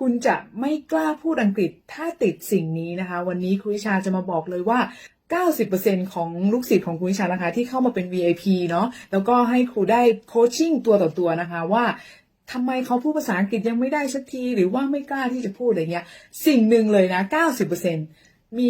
คุณจะไม่กล้าพูดอังกฤษถ้าติดสิ่งนี้นะคะ วันนี้ครูวิชาจะมาบอกเลยว่า 90%ของลูกศิษย์ของครูวิชานะคะ ที่เข้ามาเป็น VIP เนาะแล้วก็ให้ครูได้โคชชิ่งตัวต่อตัวนะคะว่าทำไมเขาพูดภาษาอังกฤษยังไม่ได้สักที หรือว่าไม่กล้าที่จะพูดอะไรเงี้ย สิ่งหนึ่งเลยนะ 90% มี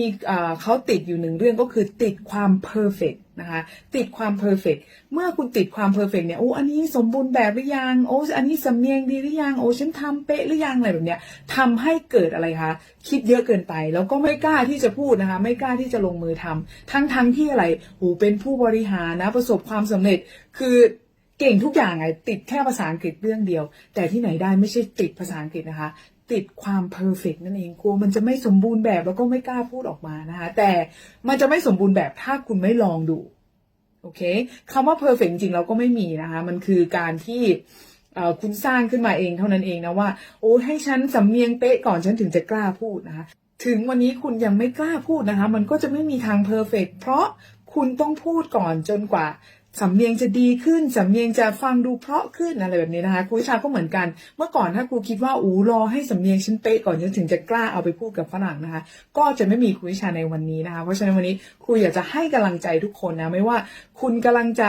เขาติดอยู่หนึ่งเรื่องก็คือติดความ perfect นะคะติดความ perfect เมื่อคุณติดความ perfect เนี่ยโอ้อันนี้สมบูรณ์แบบหรือยังโอ้อันนี้สำเนียงดีหรือยังโอ้ฉันทำเป๊ะหรือยังอะไรแบบเนี้ยทำให้เกิดอะไรคะคิดเยอะเกินไป แล้วก็ไม่กล้าที่จะพูดนะคะ ไม่กล้าที่จะลงมือทำทั้งทั้งที่อะไรโอ้เป็นผู้บริหารนะประสบความสำเร็จคือเก่งทุกอย่างไงติดแค่ภาษาอังกฤษเรื่องเดียว แต่ที่ไหนได้ไม่ใช่ติดภาษาอังกฤษนะคะ ติดความเพอร์เฟกนั่นเองกลัวมันจะไม่สมบูรณ์แบบแล้วก็ไม่กล้าพูดออกมานะคะ แต่มันจะไม่สมบูรณ์แบบถ้าคุณไม่ลองดู โอเคคำว่า perfect จริงๆเราก็ไม่มีนะคะ มันคือการที่คุณสร้างขึ้นมาเองเท่านั้นเองนะว่า โอ้ให้ฉันสำเนียงเป๊ะก่อนฉันถึงจะกล้าพูดนะคะถึงวันนี้คุณยังไม่กล้าพูดนะคะ มันก็จะไม่มีทาง perfect เพราะคุณต้องพูดก่อนจนกว่า สำเนียงจะดีขึ้น สำเนียงจะฟังดูเพราะขึ้นอะไรแบบนี้นะคะครูวิชาก็เหมือนกัน เมื่อก่อนถ้าครูคิดว่าอู้รอให้สำเนียงฉันเป๊ะก่อนฉันถึงจะกล้าเอาไปพูดกับฝรั่งนะคะ ก็จะไม่มีครูวิชาในวันนี้นะคะ เพราะฉะนั้นวันนี้ครูอยากจะให้กำลังใจทุกคนนะ ไม่ว่าคุณกำลังจะ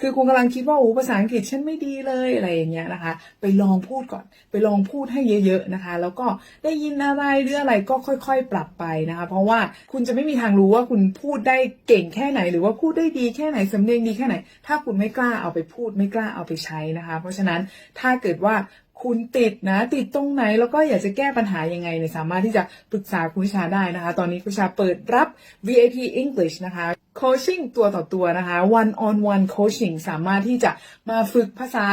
คือคุณกำลังคิดว่าโอ้ภาษาอังกฤษฉันไม่ดีเลยอะไรอย่างเงี้ยนะคะ ไปลองพูดก่อน ไปลองพูดให้เยอะๆนะคะ แล้วก็ได้ยินอะไรหรืออะไรก็ค่อยๆ ปรับไปนะคะ เพราะว่าคุณจะไม่มีทางรู้ว่าคุณพูดได้เก่งแค่ไหน หรือว่าพูดได้ดีแค่ไหนสำเนียงดีแค่ไหน ถ้าคุณไม่กล้าเอาไปพูดไม่กล้าเอาไปใช้นะคะ เพราะฉะนั้นถ้าเกิดว่า คุณติดนะ ติดตรงไหนแล้วก็อยากจะแก้ปัญหายังไงเนี่ยสามารถที่จะปรึกษาคุณวิชาได้นะคะ ตอนนี้คุณวิชาเปิดรับ VIP English นะคะโคชชิ่งตัวต่อตัวนะคะ one on one coaching สามารถที่จะมาฝึกภาษา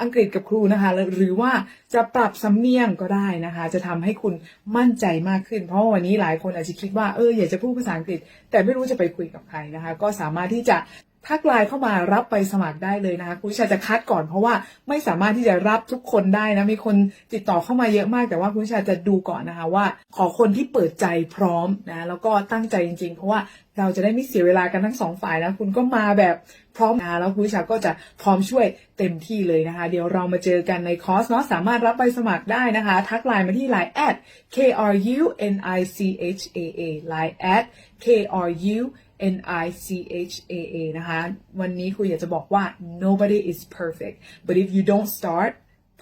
อังกฤษกับครูนะคะ หรือว่าจะปรับสำเนียงก็ได้นะคะ จะทำให้คุณมั่นใจมากขึ้น เพราะวันนี้หลายคนอาจจะคิดว่าเอออยากจะพูดภาษาอังกฤษ แต่ไม่รู้จะไปคุยกับใครนะคะ ก็สามารถที่จะ ทักไลน์เข้ามารับไปสมัครได้เลยนะคะคุณวิชาจะคัดก่อนเพราะว่าไม่สามารถที่จะรับทุกคนได้นะมีคนติดต่อเข้ามาเยอะมากแต่ว่าคุณวิชาจะดูก่อนนะคะว่า ขอคนที่เปิดใจพร้อมนะแล้วก็ตั้งใจจริง ๆ เพราะว่าเราจะได้ไม่เสียเวลากันทั้งสองฝ่ายนะคุณก็มาแบบพร้อมนะแล้วคุณวิชาก็จะพร้อมช่วยเต็มที่เลยนะคะ เดี๋ยวเรามาเจอกันในคอร์สเนาะสามารถรับใบสมัครได้นะคะ ทักไลน์มาที่ line at k r u n i c h a a line at k r u N I C H A A นะคะ วันนี้ครูอยากจะบอกว่า nobody is perfect but if you don't start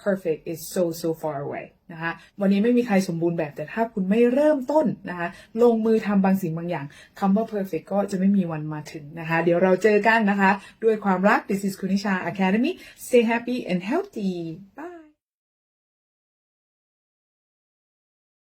perfect is so so far away นะคะวันนี้ไม่มีใครสมบูรณ์แบบแต่ถ้าคุณไม่เริ่มต้นนะคะลงมือทำบางสิ่งบางอย่างคำว่า perfect ก็จะไม่มีวันมาถึงนะคะเดี๋ยวเราเจอกันนะคะ ด้วยความรัก This is Kunisha Academy Stay happy and healthy bye